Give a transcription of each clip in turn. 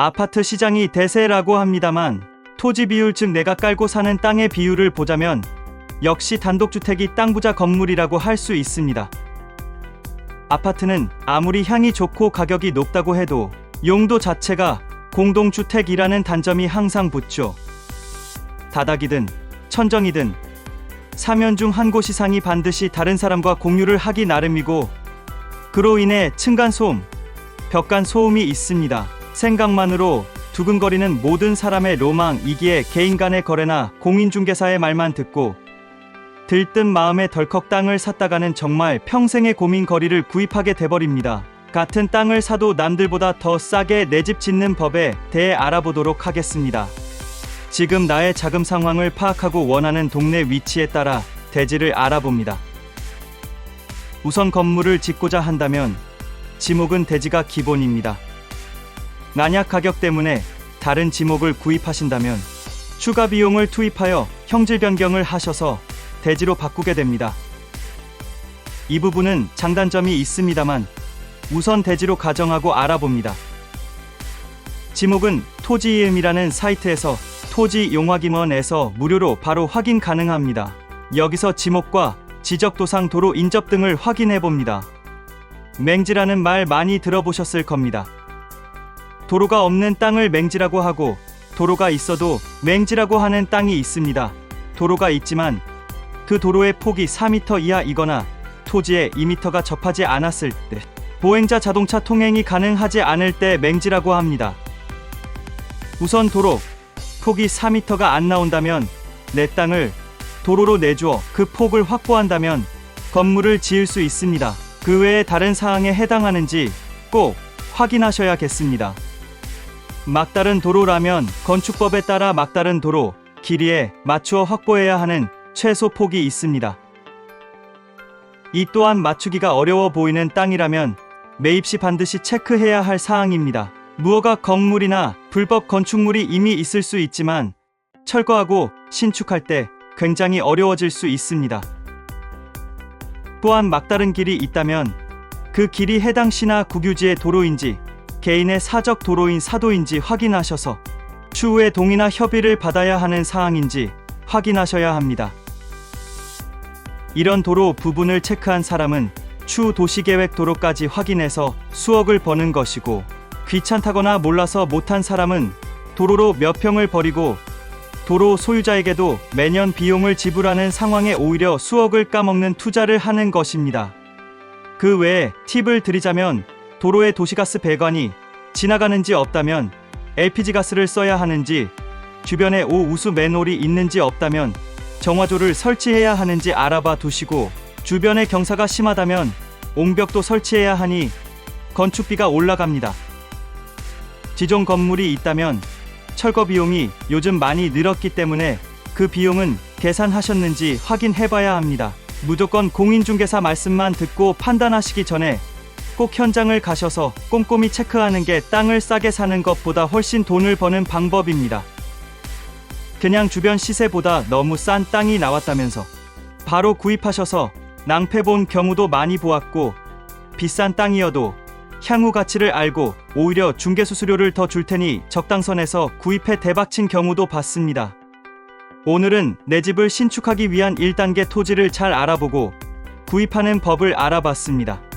아파트 시장이 대세라고 합니다만 토지 비율 즉 내가 깔고 사는 땅의 비율을 보자면 역시 단독주택이 땅 부자 건물이라고 할 수 있습니다. 아파트는 아무리 향이 좋고 가격이 높다고 해도 용도 자체가 공동주택이라는 단점이 항상 붙죠. 다닥이든 천정이든 사면 중 한 곳 이상이 반드시 다른 사람과 공유를 하기 나름이고 그로 인해 층간 소음, 벽간 소음이 있습니다. 생각만으로 두근거리는 모든 사람의 로망이기에 개인 간의 거래나 공인중개사의 말만 듣고 들뜬 마음에 덜컥 땅을 샀다가는 정말 평생의 고민거리를 구입하게 돼버립니다. 같은 땅을 사도 남들보다 더 싸게 내 집 짓는 법에 대해 알아보도록 하겠습니다. 지금 나의 자금 상황을 파악하고 원하는 동네 위치에 따라 대지를 알아봅니다. 우선 건물을 짓고자 한다면 지목은 대지가 기본입니다. 만약 가격 때문에 다른 지목을 구입하신다면 추가 비용을 투입하여 형질 변경을 하셔서 대지로 바꾸게 됩니다. 이 부분은 장단점이 있습니다만 우선 대지로 가정하고 알아봅니다. 지목은 토지이음이라는 사이트에서 토지 용화기원에서 무료로 바로 확인 가능합니다. 여기서 지목과 지적도상 도로 인접 등을 확인해 봅니다. 맹지라는 말 많이 들어보셨을 겁니다. 도로가 없는 땅을 맹지라고 하고 도로가 있어도 맹지라고 하는 땅이 있습니다. 도로가 있지만 그 도로의 폭이 4m 이하이거나 토지에 2m가 접하지 않았을 때 보행자 자동차 통행이 가능하지 않을 때 맹지라고 합니다. 우선 도로 폭이 4m가 안 나온다면 내 땅을 도로로 내주어 그 폭을 확보한다면 건물을 지을 수 있습니다. 그 외에 다른 사항에 해당하는지 꼭 확인하셔야겠습니다. 막다른 도로라면 건축법에 따라 막다른 도로 길이에 맞추어 확보해야 하는 최소 폭이 있습니다. 이 또한 맞추기가 어려워 보이는 땅이라면 매입 시 반드시 체크해야 할 사항입니다. 무허가 건물이나 불법 건축물이 이미 있을 수 있지만 철거하고 신축할 때 굉장히 어려워질 수 있습니다. 또한 막다른 길이 있다면 그 길이 해당 시나 국유지의 도로인지 개인의 사적 도로인 사도인지 확인하셔서 추후에 동의나 협의를 받아야 하는 사항인지 확인하셔야 합니다. 이런 도로 부분을 체크한 사람은 추후 도시계획 도로까지 확인해서 수억을 버는 것이고 귀찮다거나 몰라서 못한 사람은 도로로 몇 평을 버리고 도로 소유자에게도 매년 비용을 지불하는 상황에 오히려 수억을 까먹는 투자를 하는 것입니다. 그 외에 팁을 드리자면 도로에 도시가스 배관이 지나가는지 없다면 LPG 가스를 써야 하는지 주변에 오우수 맨홀이 있는지 없다면 정화조를 설치해야 하는지 알아봐 두시고 주변에 경사가 심하다면 옹벽도 설치해야 하니 건축비가 올라갑니다. 지종 건물이 있다면 철거 비용이 요즘 많이 늘었기 때문에 그 비용은 계산하셨는지 확인해 봐야 합니다. 무조건 공인중개사 말씀만 듣고 판단하시기 전에 꼭 현장을 가셔서 꼼꼼히 체크하는 게 땅을 싸게 사는 것보다 훨씬 돈을 버는 방법입니다. 그냥 주변 시세보다 너무 싼 땅이 나왔다면서 바로 구입하셔서 낭패 본 경우도 많이 보았고 비싼 땅이어도 향후 가치를 알고 오히려 중개 수수료를 더 줄 테니 적당선에서 구입해 대박친 경우도 봤습니다. 오늘은 내 집을 신축하기 위한 1단계 토지를 잘 알아보고 구입하는 법을 알아봤습니다.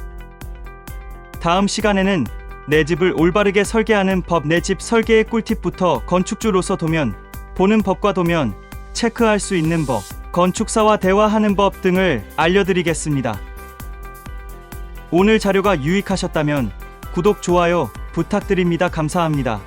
다음 시간에는 내 집을 올바르게 설계하는 법 내 집 설계의 꿀팁부터 건축주로서 도면 보는 법과 도면 체크할 수 있는 법 건축사와 대화하는 법 등을 알려드리겠습니다. 오늘 자료가 유익하셨다면 구독, 좋아요 부탁드립니다. 감사합니다.